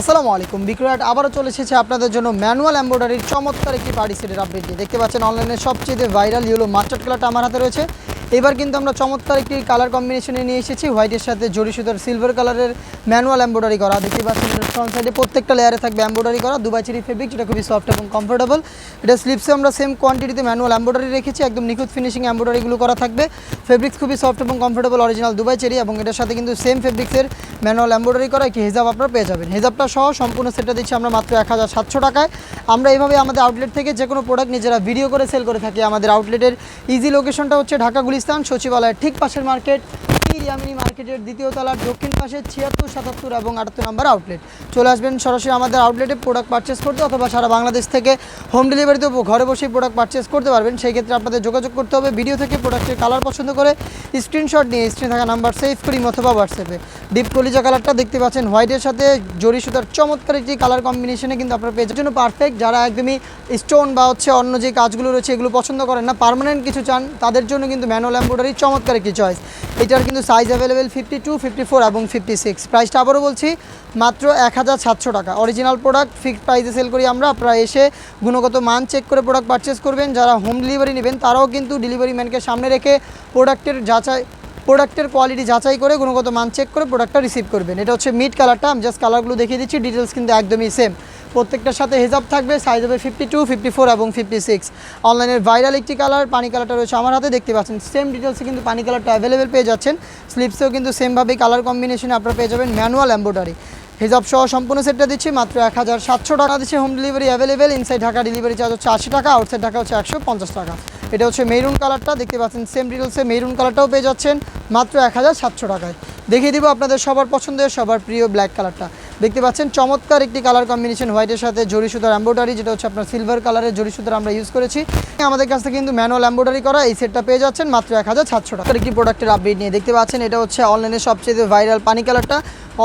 আসসালামু আলাইকুম। বিক্রয়াট আবারও চলে এসেছে আপনাদের জন্য ম্যানুয়াল এম্ব্রয়ডারির চমৎকার একটি পার্টি সেটের আপডেট দেখতে পাচ্ছেন অনলাইনে সবচেয়ে ভাইরাল ইয়েলো মাস্টার্ড কালারটা আমার হাতে রয়েছে। এবার কিন্তু আমরা চমৎকার একটি কালার কম্বিনেশনে নিয়ে এসেছি। হোয়াইটের সাথে জরি সুতার সিলভার কালারের ম্যানুয়াল এমব্রয়ডারি করা। দেখতে পাচ্ছেন ফ্রন্ট সাইডে প্রত্যেকটা লেয়ারে থাকবে এমব্রয়ডারি করা। দুবাই চিরি ফেব্রিক যেটা খুবই সফট এবং কমফোর্টেবল এটা স্লিপসে আমরা সেম কোয়ান্টিটিতে ম্যানুয়াল এমব্রয়ডারি রেখেছি। একদম নিখুঁত ফিনিশিং এমব্রয়ডারিগুলো করা থাকবে। ফেব্রিক্স খুবই সফট এবং কমফোর্টেবল অরিজিনাল দুবাই চেরি এবং এটার সাথে কিন্তু সেম ফেব্রিক্সের ম্যানুয়াল এমব্রয়ডারি করা একটি হেজাব আপনারা পেয়ে যাবেন। হেজাবটা সহ সম্পূর্ণ সেটটা দিচ্ছি আমরা মাত্র এক হাজার সাতশো টাকায়। আমরা এইভাবে আমাদের আউটলেট থেকে যে কোনো প্রোডাক্ট নিজেরা ভিডিও করে সেল করে থাকি। আমাদের আউটলেটের ইজি লোকেশনটা হচ্ছে ঢাকা গুলিস্তান সচিবালয়ের ঠিক পাশের মার্কেট ইয়ামিনী মার্কেটের দ্বিতীয় তলার দক্ষিণ পাশে ছিয়াত্তর, সাতাত্তর এবং আটাত্তর নম্বর আউটলেট চলে আসবেন সরাসরি আমাদের আউটলেটে প্রোডাক্ট পারচেস করতে অথবা সারা বাংলাদেশ থেকে হোম ডেলিভারিতেও ঘরে বসেই প্রোডাক্ট পারচেস করতে পারবেন। সেই ক্ষেত্রে আপনাদের যোগাযোগ করতে হবে ভিডিও থেকে প্রোডাক্টের কালার পছন্দ করে স্ক্রিনশট নিয়ে স্ক্রিনে থাকা নাম্বার সেভ করি অথবা হোয়াটসঅ্যাপে ডিপ কলিজা কালারটা দেখতে পাচ্ছেন হোয়াইটের সাথে, জরি সুতার চমৎকার একটি কালার কম্বিনেশনে কিন্তু আপনার পেজের জন্য পারফেক্ট যারা একদমই স্টোন বা হচ্ছে অন্য যে কাজগুলো রয়েছে এগুলো পছন্দ করেন না পার্মানেন্ট কিছু চান, তাদের জন্য কিন্তু ম্যানুয়াল এম্ব্রয়ডারি চমৎকার একটি চয়েস এটার কিন্তু size available fifty two fifty four এবং ফিফটি সিক্স প্রাইসটা আবারও বলছি, মাত্র এক হাজার সাতশো টাকা। অরিজিনাল প্রোডাক্ট ফিক্সড প্রাইসে সেল করি আমরা। আপনারা এসে গুণগত মান চেক করে প্রোডাক্ট পারচেস করবেন। যারা হোম ডেলিভারি নেবেন, তারাও কিন্তু ডেলিভারি ম্যানকে সামনে রেখে প্রোডাক্টের যাচাই প্রোডাক্টের কোয়ালিটি যাচাই করে, গুণগত মান চেক করে প্রোডাক্টটা রিসিভ করবেন। এটা হচ্ছে মিড কালারটা আমি জাস্ট কালারগুলো দেখিয়ে দিচ্ছি ডিটেলস কিন্তু একদমই সেম প্রত্যেকটার সাথে হেজাব থাকবে সাইজ হবে ফিফটি টু ফিফটি ফোর এবং ফিফটি সিক্স অনলাইনের ভাইরাল একটি কালার পানি কালারটা রয়েছে আমার হাতে, দেখতে পাচ্ছেন সেম ডিটেলসে কিন্তু পানি কালারটা অ্যাভেলেবেল পেয়ে যাচ্ছেন। স্লিপসেও কিন্তু সেমভাবেই কালার কম্বিনেশনে আপনারা পেয়ে যাবেন ম্যানুয়াল এম্ব্রয়ডারি হিজাব সহ সম্পূর্ণ সেটটা দিচ্ছি, মাত্র এক হাজার সাতশো টাকা দিচ্ছে home delivery available inside Dhaka delivery charge হচ্ছে আশি টাকা আউটসাইড ঢাকা হচ্ছে একশো পঞ্চাশ টাকা। এটা হচ্ছে মেরুন কালারটা দেখতে পাচ্ছেন সেম ডিটেলসে মেরুন কালারটাও পেয়ে যাচ্ছেন, মাত্র এক হাজার সাতশো টাকায়। দেখিয়ে দিব আপনাদের সবার পছন্দের, সবার প্রিয় ব্ল্যাক কালারটা দেখতে পাচ্ছেন চমৎকার একটি কালার কম্বিনেশন হোয়াইটের সাথে জরি সুতার এম্ব্রয়ডারি যেটা হচ্ছে আপনার সিলভার কালারের জরি সুতার আমরা ইউজ করেছি। আমাদের কাছ থেকে কিন্তু ম্যানুয়াল এম্ব্রয়ডারি করা, এই সেটটা পেয়ে যাচ্ছেন, মাত্র এক হাজার সাতশো টাকার একটি প্রোডাক্টের আপডেট নিয়ে দেখতে পাচ্ছেন, এটা হচ্ছে অনলাইনে সবচেয়ে ভাইরাল পানি কালারটা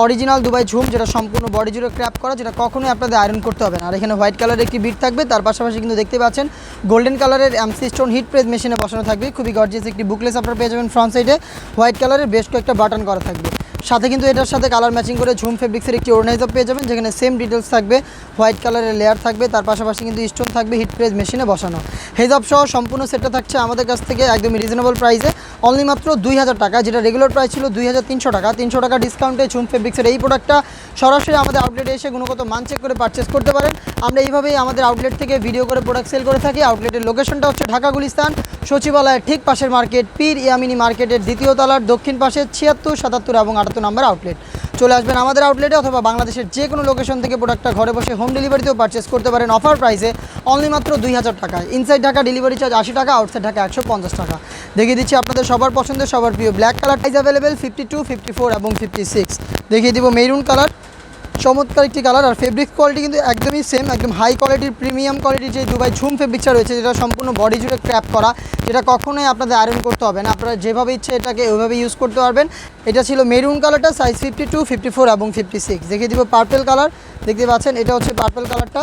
অরিজিনাল দুবাই ঝুম, যেটা সম্পূর্ণ বডি জুড়ে ক্র্যাপ করা, যেটা কখনোই আপনাদের আয়রন করতে হবে না। আর এখানে হোয়াইট কালারের একটি বিট থাকবে, তার পাশাপাশি কিন্তু দেখতে পাচ্ছেন গোল্ডেন কালারের এমসি স্টোন হিট প্রেস মেশিনে বসানো থাকবে। খুবই গর্জিয়াস একটি বুকলেস আপনারা পেয়ে যাবেন ফ্রন্ট সাইডে হোয়াইট কালারের বেশ কয়েকটা বাটন করা থাকবে। সাথে কিন্তু এটার সাথে কালার ম্যাচিং করে ঝুম ফেব্রিক্সের একটি অর্গানাইজার পেয়ে যাবেন, যেখানে সেম ডিটেলস থাকবে হোয়াইট কালারের লেয়ার থাকবে, তার পাশাপাশি কিন্তু স্টোন থাকবে হিট প্রেস মেশিনে বসানো। হেজাব সহ সম্পূর্ণ সেটটা থাকছে আমাদের কাছ থেকে একদমই রিজনেবল প্রাইসে অনলি মাত্র দুই হাজার টাকা, যেটা রেগুলার প্রাইস ছিল দুই হাজার তিনশো টাকা। তিনশো টাকা ডিসকাউন্টে ঝুম ফেব্রিক্সের এই প্রোডাক্টটা সরাসরি আমাদের আউটলেটে এসে গুণগত মান চেক করে পারচেস করতে পারেন। আমরা এইভাবেই আমাদের আউটলেট থেকে ভিডিও করে প্রোডাক্ট সেল করে থাকি। আউটলেটের লোকেশনটা হচ্ছে ঢাকা গুলিস্তান, সচিবালয়ের ঠিক পাশের মার্কেট পীর ইয়ামিনী মার্কেটের দ্বিতীয় তলার দক্ষিণ পাশে ছিয়াত্তর, সাতাত্তর এবং আটাত্তর নম্বর আউটলেট চলে আসবেন আমাদের আউটলেটে অথবা বাংলাদেশের যে কোনো লোকেশন থেকে প্রোডাক্টটা ঘরে বসে হোম ডেলিভারিতেও পারচেস করতে পারেন। অফার প্রাইসে অনলি মাত্র দুই হাজার টাকা। ইনসাইড ঢাকা ডেলিভারি চার্জ আশি টাকা আউটসাইড ঢাকা একশো পঞ্চাশ টাকা। দেখিয়ে দিচ্ছি আপনাদের সবার পছন্দের, সবার প্রিয় black colour price available fifty two fifty four এবং ফিফটি সিক্স দেখিয়ে দিব মেরুন কালার চমৎকার একটি কালার। আর ফেব্রিক কোয়ালিটি কিন্তু একদমই সেম একদম হাই কোয়ালিটির প্রিমিয়াম কোয়ালিটির যে দুবাই ঝুম ফেব্রিকটা রয়েছে, যেটা সম্পূর্ণ বডি জুড়ে ক্র্যাপ করা, যেটা কখনোই আপনাদের আয়রন করতে হবে না। আপনারা যেভাবে ইচ্ছে এটাকে ওইভাবে ইউজ করতে পারবেন। এটা ছিল মেরুন কালারটা size fifty two fifty four এবং ফিফটি সিক্স দেখিয়ে দিব পার্পেল কালার দেখতে পাচ্ছেন, এটা হচ্ছে পার্পেল কালারটা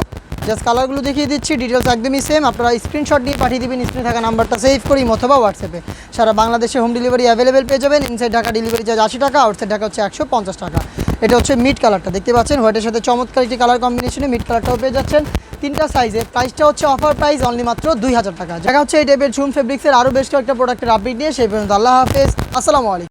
জাস্ট কালারগুলো দেখিয়ে দিচ্ছি ডিটেলস একদমই সেম আপনারা স্ক্রিনশট নিয়ে পাঠিয়ে দিবেন স্ক্রিনে থাকা নাম্বারটা সেভ করি অথবা হোয়াটসঅ্যাপে সারা বাংলাদেশে হোম ডেলিভারি অ্যাভেলেবেল পেয়ে যাবেন। ইনসাইড ঢাকা ডেলিভারি চার্জ আশি টাকা আউটসাইড ঢাকা হচ্ছে একশো পঞ্চাশ টাকা। এটা হচ্ছে মিড কালারটা দেখতে পাচ্ছেন? হোয়াইটের সাথে চমৎকার একটি কালার কম্বিনেশনে মিড কালারটাও পেয়ে যাচ্ছেন। তিনটা সাইজে প্রাইসটা হচ্ছে অফার প্রাইস অনলি মাত্র দুই হাজার টাকা। জায়গা হচ্ছে এই টাইপের ঝুম ফেব্রিক্সের আরও বেশ কয়েকটা প্রোডাক্টের আপডেট নিয়ে। সেই পর্যন্ত আল্লাহ হাফেজ। আসসালামু আলাইকুম।